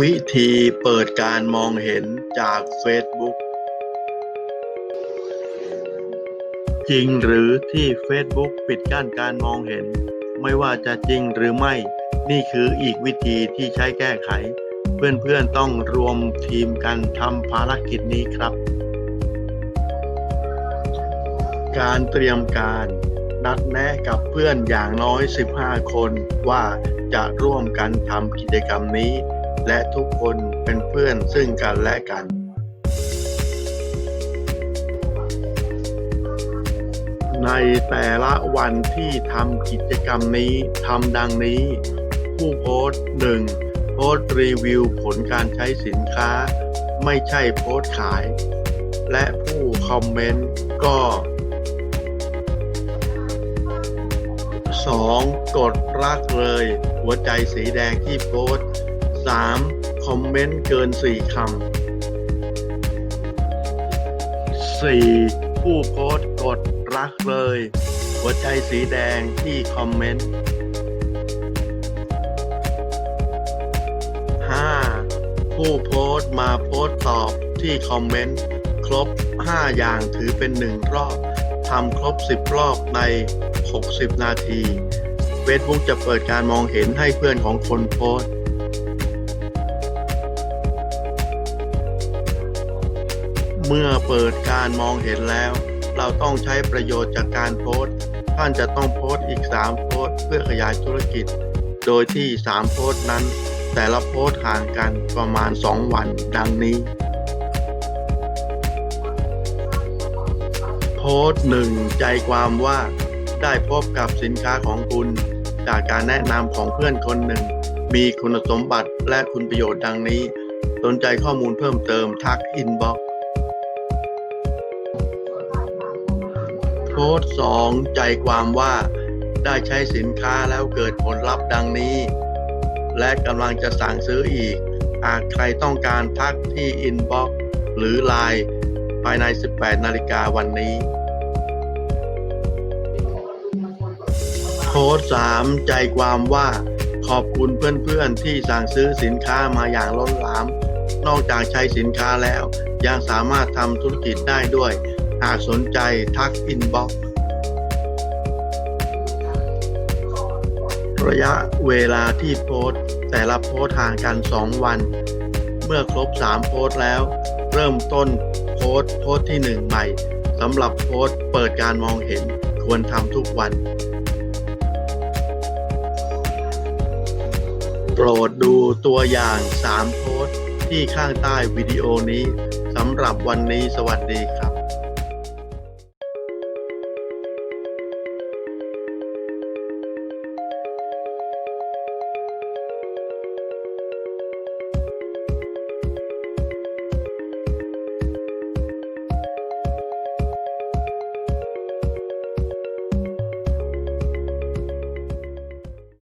วิธีเปิดการมองเห็นจากเฟซบุ๊ก จริงหรือที่เฟซบุ๊กปิดกั้นการมองเห็น ไม่ว่าจะจริงหรือไม่ นี่คืออีกวิธีที่ใช้แก้ไข เพื่อนๆต้องรวมทีมกันทำภารกิจนี้ครับ การเตรียมการนัดแนะกับเพื่อนอย่างน้อย 15 คนว่าจะร่วมกันทำกิจกรรมนี้ และทุกคนเป็นเพื่อนซึ่งกันและกันในแต่ละวันที่ทำกิจกรรมนี้ทำดังนี้ ผู้โพสต์ 1. โพสต์รีวิวผลการใช้สินค้า ไม่ใช่โพสต์ขาย และผู้คอมเมนต์ก็ 2. กดรักเลย หัวใจสีแดงที่โพสต์ 3. คอมเมนต์เกิน 4 คำ 4. ผู้โพสต์กดรักเลย หัวใจสีแดงที่คอมเมนต์ 5. ผู้โพสต์มาโพสต์ตอบที่คอมเมนต์ ครบ 5 อย่างถือเป็น 1 รอบทำครบ 10 รอบใน 60 นาทีเฟซบุ๊กจะเปิดการมองเห็นให้เพื่อนของคนโพสต์ เมื่อเปิดการมองเห็นแล้ว เราต้องใช้ประโยชน์จากการโพสต์ ท่านจะต้องโพสต์อีก 3 โพสต์เพื่อขยายธุรกิจ โดยที่ 3 โพสต์นั้น แต่ละโพสต์ห่างกันประมาณ 2 วันดังนี้ โพสต์หนึ่งใจความว่าได้พบกับสินค้าของคุณ จากการแนะนำของเพื่อนคนหนึ่ง มีคุณสมบัติและคุณประโยชน์ดังนี้ สนใจข้อมูลเพิ่มเติมทักอินบ็อกโพสต์สองใจความว่าได้ใช้สินค้าแล้วเกิดผลลัพธ์ดังนี้ และกำลังจะสั่งซื้ออีก หากใครต้องการทักที่อินบ็อกหรือ Line ภายใน 18 นาฬิกาวันนี้โพสต์สามใจความว่าขอบคุณเพื่อนๆที่สั่งซื้อสินค้ามาอย่างล้นหลาม นอกจากใช้สินค้าแล้วยังสามารถทำธุรกิจได้ด้วย หากสนใจทักอินบ็อกระยะเวลาที่โพสต์แต่ละโพสต์ห่างกัน 2 วัน เมื่อครบ 3 โพสต์แล้ว เริ่มต้นโพสต์โพสต์ที่ 1 ใหม่สำหรับโพสต์เปิดการมองเห็นควรทำทุกวัน โปรดดูตัวอย่าง 3 โพสต์ที่ข้างใต้วิดีโอนี้สำหรับวันนี้สวัสดีครับ